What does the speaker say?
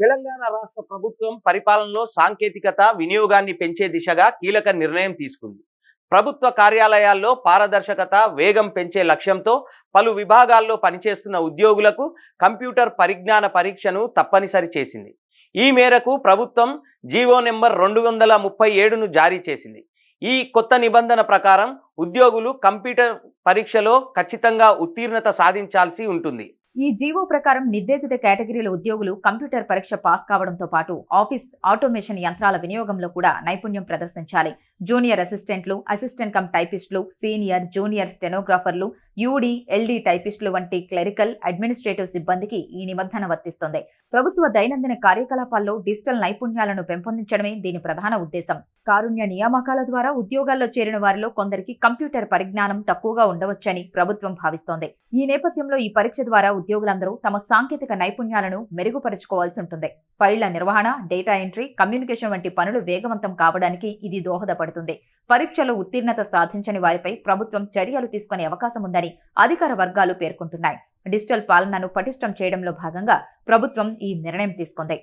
తెలంగాణ రాష్ట్ర ప్రభుత్వం పరిపాలనలో సాంకేతికత వినియోగాన్ని పెంచే దిశగా కీలక నిర్ణయం తీసుకుంది. ప్రభుత్వ కార్యాలయాల్లో పారదర్శకత వేగం పెంచే లక్ష్యంతో పలు విభాగాల్లో పనిచేస్తున్న ఉద్యోగులకు కంప్యూటర్ పరిజ్ఞాన పరీక్షను తప్పనిసరి చేసింది. ఈ మేరకు ప్రభుత్వం జీవో నెంబర్ రెండు వందల ముప్పై ఏడును జారీ చేసింది. ఈ కొత్త నిబంధన ప్రకారం ఉద్యోగులు కంప్యూటర్ పరీక్షలో ఖచ్చితంగా ఉత్తీర్ణత సాధించాల్సి ఉంటుంది. ఈ జీవో ప్రకారం నిర్దేశిత కేటగిరీల ఉద్యోగులు కంప్యూటర్ పరీక్ష పాస్ కావడంతో పాటు ఆఫీస్ ఆటోమేషన్ యంత్రాల వినియోగంలో కూడా నైపుణ్యం ప్రదర్శించాలి. జూనియర్ అసిస్టెంట్లు అసిస్టెంట్ కమ్ టైపిస్టులు సీనియర్ జూనియర్ స్టెనోగ్రాఫర్లు యూడి ఎల్డి టైపిస్టులు వంటి క్లరికల్ అడ్మినిస్ట్రేటివ్ సిబ్బందికి ఈ నిబంధన వర్తిస్తుంది. ప్రభుత్వ దైనందిన కార్యకలాపాల్లో డిజిటల్ నైపుణ్యాలను పెంపొందించడమే దీని ప్రధాన ఉద్దేశం. కారుణ్య నియామకాల ద్వారా ఉద్యోగాల్లో చేరిన వారిలో కొందరికి కంప్యూటర్ పరిజ్ఞానం తక్కువగా ఉండవచ్చని ప్రభుత్వం భావిస్తోంది. ఈ నేపథ్యంలో ఈ పరీక్ష ద్వారా ఉద్యోగులందరూ తమ సాంకేతిక నైపుణ్యాలను మెరుగుపరుచుకోవాల్సి ఉంటుంది. ఫైళ్ళ నిర్వహణ డేటా ఎంట్రీ కమ్యూనికేషన్ వంటి పనులు వేగవంతం కావడానికి ఇది దోహదపడుతుంది. పరీక్షలో ఉత్తీర్ణత సాధించని వారిపై ప్రభుత్వం చర్యలు తీసుకునే అవకాశం ఉందని అధికార వర్గాలు పేర్కొంటున్నాయి. డిజిటల్ పాలనను పటిష్టం చేయడంలో భాగంగా ప్రభుత్వం ఈ నిర్ణయం తీసుకుంది.